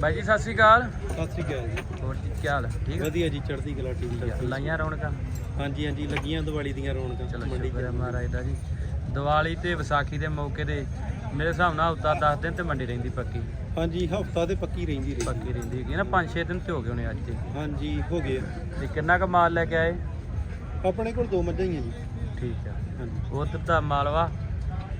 ਬਾਈ ਜੀ ਸਤਿ ਸ਼੍ਰੀ ਅਕਾਲ। ਸਤਿ ਸ੍ਰੀ ਅਕਾਲ ਜੀ। ਹੋਰ ਜੀ ਕੀ ਹਾਲ? ਠੀਕ ਹੈ? ਵਧੀਆ ਜੀ ਚੜ੍ਹਦੀ ਕਲਾ ਠੀਕ ਠਾਕ ਲਾਈਆਂ ਰੌਣਕਾਂ? ਹਾਂਜੀ ਹਾਂਜੀ ਲੱਗੀਆਂ ਦੀਵਾਲੀ ਦੀਆਂ ਰੌਣਕਾਂ ਚਲੋ ਮੰਡੀ ਸ਼ੁਕਰ ਹੈ ਮਹਾਰਾਜ ਦਾ ਜੀ। ਦੀਵਾਲੀ ਤੇ ਵਿਸਾਖੀ ਦੇ ਮੌਕੇ ਤੇ ਮੇਰੇ ਹਿਸਾਬ ਨਾਲ ਹਫਤਾ 10 ਦਿਨ ਤੇ ਮੰਡੀ ਰਹਿੰਦੀ ਪੱਕੀ। ਹਾਂਜੀ ਹਫਤਾ ਤੇ ਪੱਕੀ ਰਹਿੰਦੀ ਰਹੀ ਪੱਕੀ ਰਹਿੰਦੀ ਹੈਗੀ ਨਾ 5-6 ਦਿਨ ਤੇ ਹੋ ਗਏ ਹੋਣੇ ਅੱਜ ਤੇ। ਹਾਂਜੀ ਹੋ ਗਏ ਤੇ ਕਿੰਨਾ ਕੁ ਮਾਲ ਲੈ ਕੇ ਆਏ? ਆਪਣੇ ਕੋਲ ਦੋ ਮੱਝਾਂ ਹੀ ਆ ਜੀ। ਠੀਕ ਆ। ਹਾਂਜੀ। ਉਧਰ ਦਾ ਮਾਲਵਾ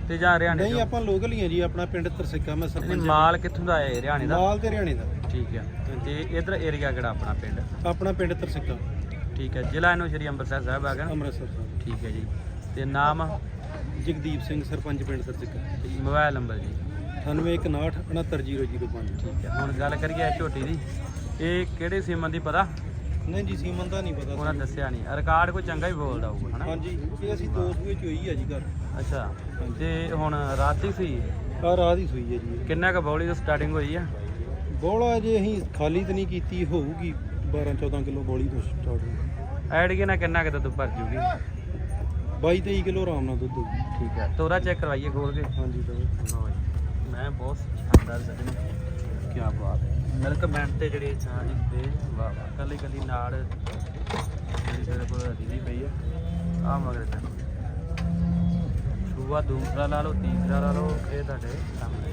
ਤੇ ਜਾਂ ਹਰਿਆਣੇ ਨਹੀਂ ਤੋਂ ਆਪਾਂ ਲੋਕਲ ਹੀ ਆ ਜੀ ਆਪਣਾ ਪਿੰਡ ਤਰਸਿੱਕਾ ਮੈਂ ਨਹੀਂ, ਸਰਪੰਚ ਮਾਲ ਕਿੱਥੋਂ ਦਾ ਹੈ ਹਰਿਆਣੇ ਦਾ? ਮਾਲ ਤੇ ਹਰਿਆਣੇ ਦਾ। ਠੀਕ ਆ। ਤੇ ਇਧਰ ਏਰੀਆ ਕਿਹੜਾ ਆਪਣਾ ਪਿੰਡ? ਆਪਣਾ ਪਿੰਡ ਤਰਸਿੱਕਾ। ਠੀਕ ਹੈ ਜ਼ਿਲ੍ਹਾ ਇਹਨੂੰ ਸ਼੍ਰੀ ਅੰਮ੍ਰਿਤਸਰ ਸਾਹਿਬ ਆ ਗਿਆ ਨਾ? ਅੰਮ੍ਰਿਤਸਰ ਸਾਹਿਬ। ਠੀਕ ਹੈ ਜੀ। ਤੇ ਨਾਮ? ਜਗਦੀਪ ਸਿੰਘ ਸਰਪੰਚ ਪਿੰਡ ਤਰਸਿੱਕਾ। ਮੋਬਾਈਲ ਨੰਬਰ ਜੀ। 9861690005 ਠੀਕ ਹੈ ਹੁਣ ਗੱਲ ਕਰੀਏ ਝੋਟੀ ਦੀ। ਇਹ ਕਿਹੜੇ ਸੀਮਨ ਦੀ ਪਤਾ? ਨਹੀਂ ਜੀ ਸੀਮਨ ਦਾ ਨਹੀਂ ਪਤਾ ਉਹਨਾਂ ਦੱਸਿਆ ਨਹੀਂ। ਰਿਕਾਰਡ ਕੋਈ ਚੰਗਾ ਹੀ ਬੋਲਦਾ ਹੋਊਗਾ ਹਨਾ? ਹਾਂਜੀ ਇਹ ਅਸੀਂ ਦੋ ਸੂਏ ਚ ਹੋਈ ਆ ਜੀ ਘਰ। ਅੱਛਾ ਤੇ ਹੁਣ ਰਾਤੀ ਸੀ ਆ ਰਾਤ ਹੀ ਸੂਈ ਹੈ ਜੀ। ਕਿੰਨਾ ਕੁ ਬੌਲੀ ਤੋਂ ਸਟਾਰਟਿੰਗ ਹੋਈ ਆ? ਬੋਲਾ ਜੇ ਅਸੀਂ ਖਾਲੀ ਤਾਂ ਨਹੀਂ ਕੀਤੀ ਹੋਊਗੀ 12 14 ਕਿਲੋ ਬੋਲੀ ਤੋਂ ਸਟਾਰਟ ਐਡ ਕੇ ਨਾ ਕਿੰਨਾ ਕੁ ਦੁੱਧ ਭਰ ਜੂਗੀ? 22 23 ਕਿਲੋ ਆਰਾਮ ਨਾਲ ਦੁੱਧ ਹੋਊ। ਠੀਕ ਹੈ ਤੋਰਾ ਚੈੱਕ ਕਰਵਾਈਏ ਖੋਲ ਕੇ। ਹਾਂਜੀ ਤਾਂ। ਮੈਂ ਬਹੁਤ ਸ਼ਾਨਦਾਰ ਸੱਜਣ। ਕੀ ਬਾਤ ਹੈ। ਮਿਲਕ ਮੈਂਟ ਤੇ ਜਿਹੜੀ ਚਾਹ ਦੀ ਵਾਹ ਵਾਹ ਕੱਲੀ ਕੱਲੀ ਨਾੜ ਜਿਹੜੀ ਤੇਰੇ ਕੋਲ ਦੀਦੀ ਪਈ ਆ। ਆ ਮਗਰ ਤੈਨੂੰ ਸੂਆ ਦੂਸਰਾ ਲਾ ਲਓ, ਤੀਸਰਾ ਲਾ ਲਓ, ਇਹ ਤੁਹਾਡੇ ਸਾਹਮਣੇ।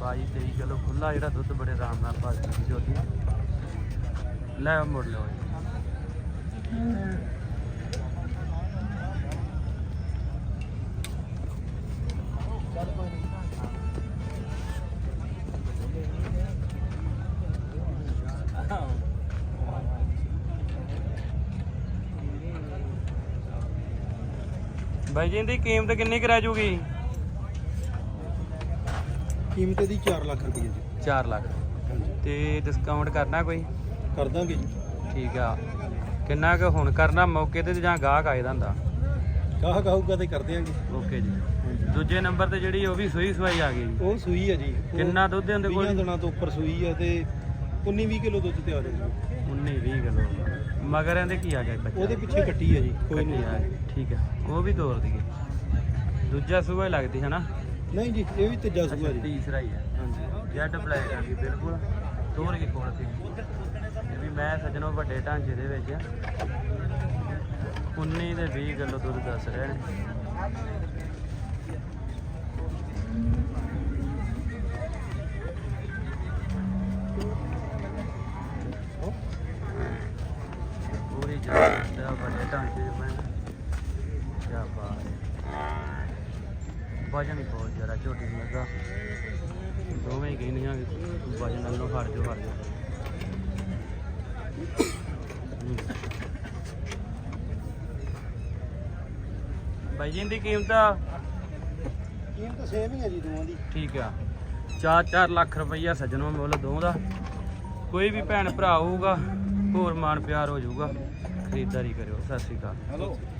ਬਾਈ 23 ਕਿਲੋ ਖੁੱਲਾ ਜਿਹੜਾ ਦੁੱਧ ਬੜੇ ਆਰਾਮ ਨਾਲ ਭਰ ਜੂਗੀ ਲੈ ਮੁੜ ਲਓ। ਬਾਈ ਜੀ ਇਹਦੀ ਕੀਮਤ ਕਿੰਨੀ ਕੁ ਰਹਿ ਜੂਗੀ? ਕੀਮਤ ਇਹਦੀ 4 ਲੱਖ ਰੁਪਏ ਜੀ। 4 ਲੱਖ। ਹਾਂਜੀ। ਤੇ ਡਿਸਕਾਊਂਟ ਕਰਨਾ ਕੋਈ? ਕਰ ਦਾਂਗੇ ਜੀ। ਠੀਕ ਆ। ਕਿੰਨਾ ਕੁ ਹੁਣ ਕਰਨਾ ਮੌਕੇ ਤੇ ਜਾਂ ਗਾਹਕ ਆਏ ਦਾ ਹੁੰਦਾ ਕਹੂਗਾ ਤੇ ਕਰ ਦਿਆਂਗੇ। ਓਕੇ ਜੀ। ਦੂਜੇ ਨੰਬਰ ਤੇ ਜਿਹੜੀ ਉਹ ਵੀ ਸੂਈ ਸਵਾਈ ਆ ਗਈ। ਜੀ ਉਹ ਸੂਈ ਹੈ ਜੀ। ਉਹ ਕਿੰਨਾ ਦੁੱਧ ਉਹਦੇ 20 ਕੋਲ? ਦਿਨਾਂ ਤੋਂ ਉੱਪਰ ਸੂਈ ਹੈ ਤੇ 19 20 ਕਿਲੋ ਦੁੱਧ ਤਿਆਰ ਹੈ ਜੀ 19 20 ਕਿਲੋ। ਮਗਰ ਇਹਦੇ ਕੀ ਆ ਗਿਆ ਬੱਚਾ? ਉਹਦੇ ਪਿੱਛੇ ਕੱਟੀ ਹੈ ਜੀ ਕੋਈ ਆ ਨਹੀਂ ਗਈ, ਠੀਕ ਆ। ਉਹ ਵੀ ਤੋਰ ਦਈਏ। ਦੂਜਾ ਸੂਆ ਹੀ ਲੱਗਦੀ ਹੈ ਨਾ ਨਹੀਂ ਜੀ ਇਹ ਵੀ ਤੀਜਾ ਸੂਆ ਜੀ। ਤੀਸਰਾ ਹੀ ਹੈ ਹਾਂਜੀ। ਜੈਟ ਬਲੈਕ ਆ ਗਈ ਬਿਲਕੁਲ। ਤੋਰ ਕੇ ਕੋਲ ਸੀ ਇਹ ਵੀ ਮੈਂ ਸੱਜਣੋ ਵੱਡੇ ਢਾਂਚੇ ਦੇ ਵਿੱਚ ਆ। 19 ਤੇ 20 ਕਿਲੋ ਦੁੱਧ ਦੱਸ ਰਹੇ ਨੇ। ਢਾਂਚੇ ਬਾਤ ਵਜਨ ਬਹੁਤ ਜ਼ਿਆਦਾ ਝੋਟੀ ਨੂੰ ਲੱਗਾ ਦੋਵੇਂ ਹੀ ਕਹਿੰਦੀਆਂ ਵੀ ਵਜਨ ਨਾਲੋਂ ਹਟ ਜਾਓ ਹਟ ਜਾਓ ਹੂੰ। ਬਾਈ ਜੀ ਦੀ ਕੀਮਤ ਆ? ਕੀਮਤ ਸੇਮ ਹੀ ਹੈ ਜੀ ਦੋਵਾਂ ਦੀ। ਠੀਕ ਆ। 4-4 ਲੱਖ ਰੁਪਈਆ ਸੱਜਣੋਂ ਮੁੱਲ ਦੋ ਦਾ। ਕੋਈ ਵੀ ਭੈਣ ਭਰਾ ਹੋਊਗਾ ਹੋਰ ਮਾਨ ਪਿਆਰ ਹੋ ਜਾਊਗਾ। ਖਰੀਦਦਾਰੀ ਕਰਿਓ ਸਤਿ ਸ਼੍ਰੀ ਅਕਾਲ।